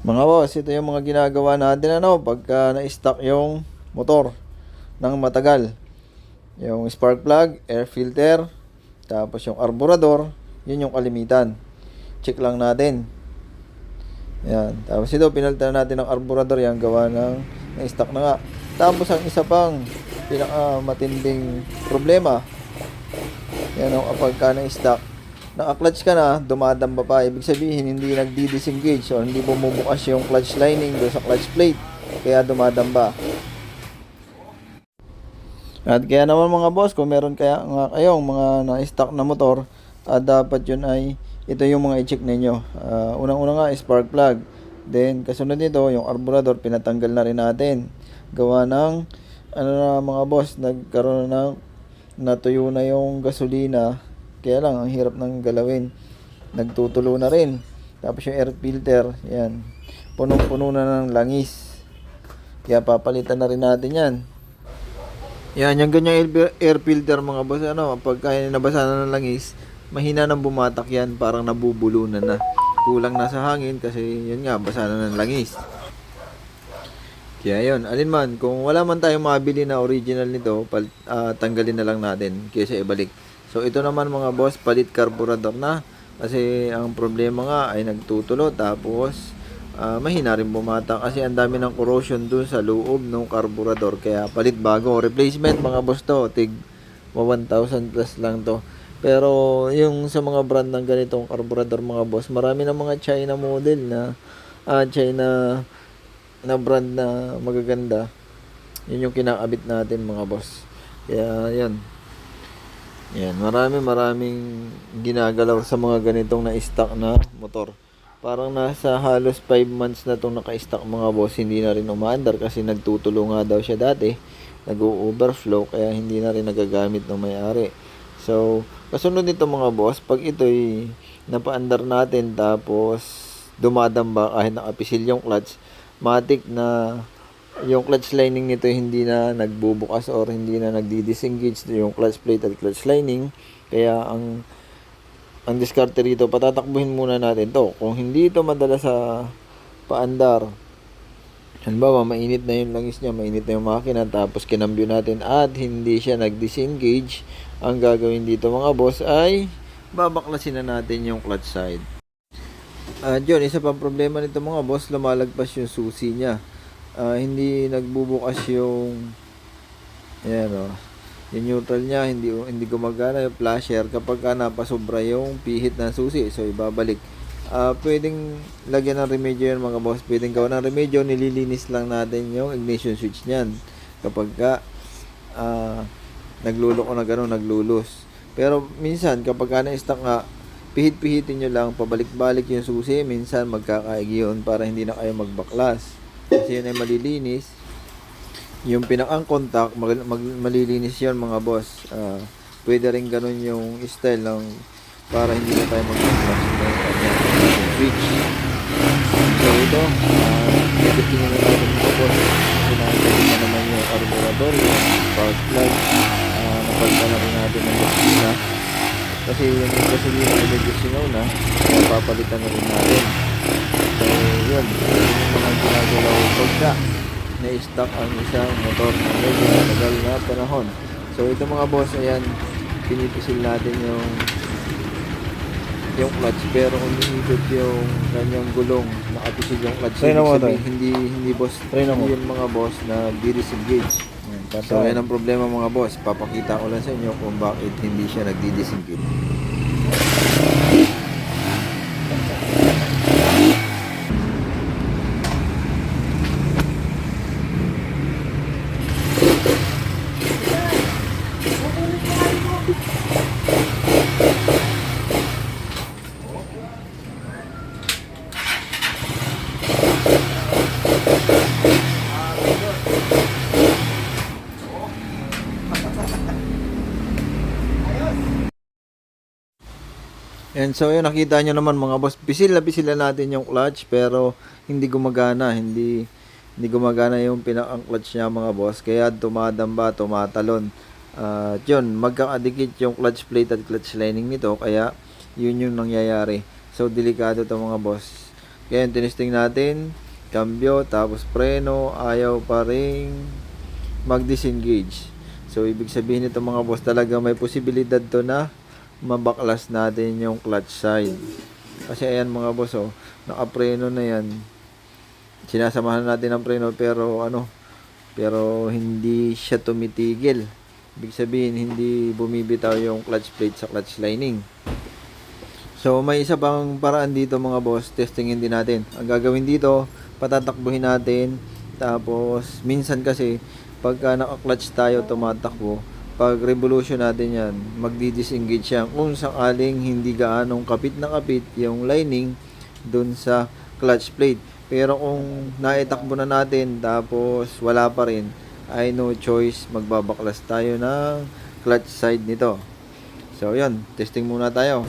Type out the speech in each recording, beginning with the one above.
Mga boss, ito yung mga ginagawa natin ano, pagka na-stuck yung motor ng matagal. Yung spark plug, air filter, tapos yung carburetor, yun yung kalimitan. Check lang natin. Yan. Tapos ito, pinalitan natin ng carburetor, yan gawa ng na-stuck na nga. Tapos ang isa pang pinaka matinding problema, yan o, kapag ka na-stuck, naka-clutch ka na, dumadamba pa. Ibig sabihin, hindi nagdi-disengage o hindi bumubukas yung clutch lining doon sa clutch plate. Kaya dumadamba. At kaya naman mga boss, kung meron kaya nga kayong mga na-stock na motor, ah, dapat yun ay ito yung mga i-check ninyo. Ah, unang-una nga, spark plug. Then, kasunod nito, yung carburetor, pinatanggal na rin natin. Gawa ng, ano na mga boss, nagkaroon ng natuyo na yung gasolina. Kaya lang, ang hirap ng galawin. Nagtutulo na rin. Tapos yung air filter, yan. Punong-puno na ng langis. Kaya papalitan na rin natin yan. Yan, yung ganyang air, filter mga boss, ano, pagka nabasa na ng langis, mahina nang bumatak yan, parang nabubulunan na. Kulang na sa hangin kasi yun nga, basa na ng langis. Kaya yun, alin man, kung wala man tayong mabili na original nito, ah, tanggalin na lang natin kaysa ibalik. So ito naman mga boss, palit carburetor na. Kasi ang problema nga ay nagtutulo tapos ah, mahina rin bumata kasi ang dami ng corrosion dun sa loob ng carburetor. Kaya palit bago. Replacement mga boss to, tig 1,000 plus lang to. Pero yung sa mga brand ng ganitong carburetor mga boss, marami ng mga China model na ah, China na brand na magaganda. Yun yung kinakabit natin mga boss. Kaya yan. Yan, marami maraming ginagalaw sa mga ganitong na-stock na motor. Parang nasa halos 5 months na itong naka-stock mga boss, hindi na rin umaandar kasi nagtutulo nga daw siya dati. Nag-overflow kaya hindi na rin nagagamit ng may-ari. So, kasunod nito mga boss, pag ito'y napaandar natin tapos dumadamba kahit nakapisil yung clutch, matik na yung clutch lining nito hindi na nagbubukas or hindi na nagdi-disengage yung clutch plate at clutch lining. Kaya ang ang diskarte rito, patatakbuhin muna natin to. Kung hindi ito madala sa paandar, halimbawa mainit na yung langis niya, mainit na yung makina, tapos kinambyo natin at hindi siya nag-disengage, ang gagawin dito mga boss ay babaklasin na natin yung clutch side. At yun, isa pang problema nito mga boss, lumalagpas yung susi niya. Ah, hindi nagbubukas yung ayan o. Yung neutral niya, hindi hindi gumagana yung flasher kapag ka napasobra yung pihit ng susi. So, ibabalik. Ah, pwedeng lagyan ng remedyo yan mga boss. Pwedeng gawa ng remedyo, nililinis lang natin yung ignition switch niyan. Kapag ka ah, nagluloko na gano'n, naglulus. Pero minsan, kapag ka na-stuck nga, pihit-pihitin nyo lang, pabalik-balik yung susi, minsan magkakaig yun para hindi na kayo magbaklas. Kasi yun ay malilinis. Yung pinakang contact, mag, mag, malilinis yun mga boss. Ah, pwede rin ganun yung style ng para hindi na tayo kanyang switch. So ito, uh, editing na natin mga boss. Sinasali na naman yung carburetor, yung spark plug. Uh, napalitan na rin natin ng gasolina. Kasi yung gasolina ay medyo singaw na, papalitan na rin natin. Yun. Yung mga ginagawa ko pagka na-stock ang isang motor na medyo matagal na panahon. So, ito mga boss, ayan, pinipisil natin yung yung clutch pero umihigod yung kanyang gulong. Nakapisil yung clutch. Na mo, sabihin, hindi hindi boss mo. hindi yun mga boss na di-disengage. So yan ang problema mga boss. Papakita ko lang sa inyo kung bakit hindi siya nagdi-disengage And so yun, nakita nyo naman mga boss, pisil na pisil na natin yung clutch pero hindi gumagana, hindi hindi gumagana yung pinakang clutch niya mga boss. Kaya tumadamba, tumatalon. At yun, magkakadikit yung clutch plate at clutch lining nito kaya yun yung nangyayari. So delikado to mga boss. Kaya yung tinesting natin, cambio, tapos preno, ayaw pa rin mag-disengage. So, ibig sabihin nito mga boss, talaga may posibilidad to na mabaklas natin yung clutch side. Kasi ayan mga boss, oh, nakapreno na yan. Sinasamahan natin ang preno pero ano, pero hindi siya tumitigil. Ibig sabihin, hindi bumibitaw yung clutch plate sa clutch lining. So, may isa pang paraan dito mga boss, testingin din natin. Ang gagawin dito, patatakbuhin natin. Tapos, minsan kasi, pagka naka-clutch tayo, tumatakbo, pag revolution natin yan, magdi-disengage yan. Kung sakaling hindi gaanong kapit na kapit yung lining dun sa clutch plate. Pero kung naitakbo na natin, tapos wala pa rin, ay no choice, magbabaklas tayo ng clutch side nito. So, yun, testing muna tayo.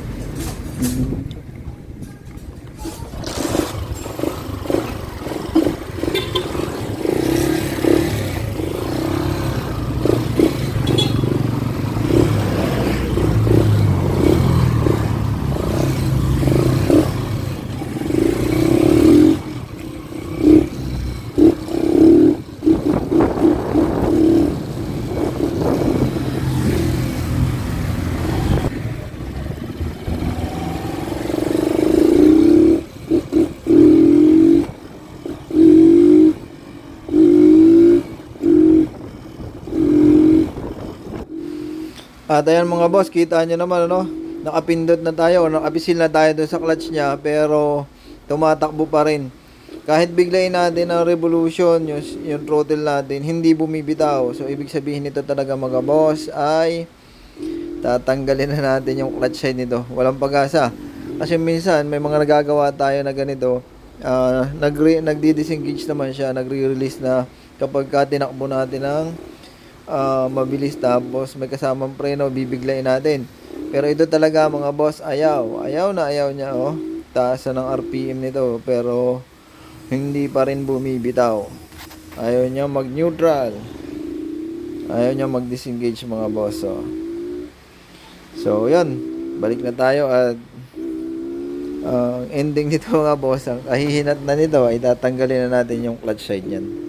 At ayan mga boss, kita nyo naman ano, nakapindot na tayo nakapisil na tayo dun sa clutch niya pero tumatakbo pa rin. Kahit biglayin natin ang revolution, yung, yung throttle natin, hindi bumibitaw. So, ibig sabihin nito talaga mga boss ay tatanggalin na natin yung clutch side nito. Walang pag-asa. Kasi minsan, may mga nagagawa tayo na ganito, uh, nagre- nagdi-disengage naman siya, nagre-release na kapag ka tinakbo natin ng ah, mabilis tapos may kasamang preno, bibiglayin natin. Pero ito talaga mga boss, ayaw. Ayaw na ayaw niya, oh. Taas na ng RPM nito, pero hindi pa rin bumibitaw. Ayaw niya mag-neutral. Ayaw niya mag-disengage mga boss, oh. So, yun. Balik na tayo at ang ending nito mga boss, ang kahihinat na nito ay tatanggalin na natin yung clutch side niyan.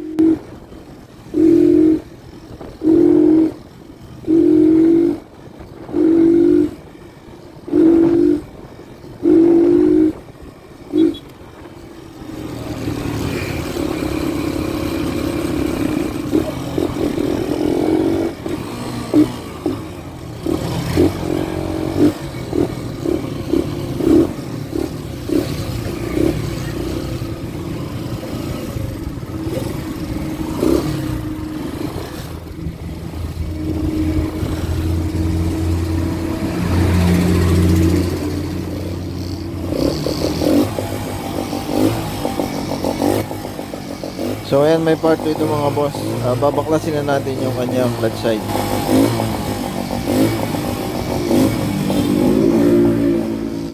So ayan may part dito mga boss. Ah, babaklasin na natin yung kanyang clutch side.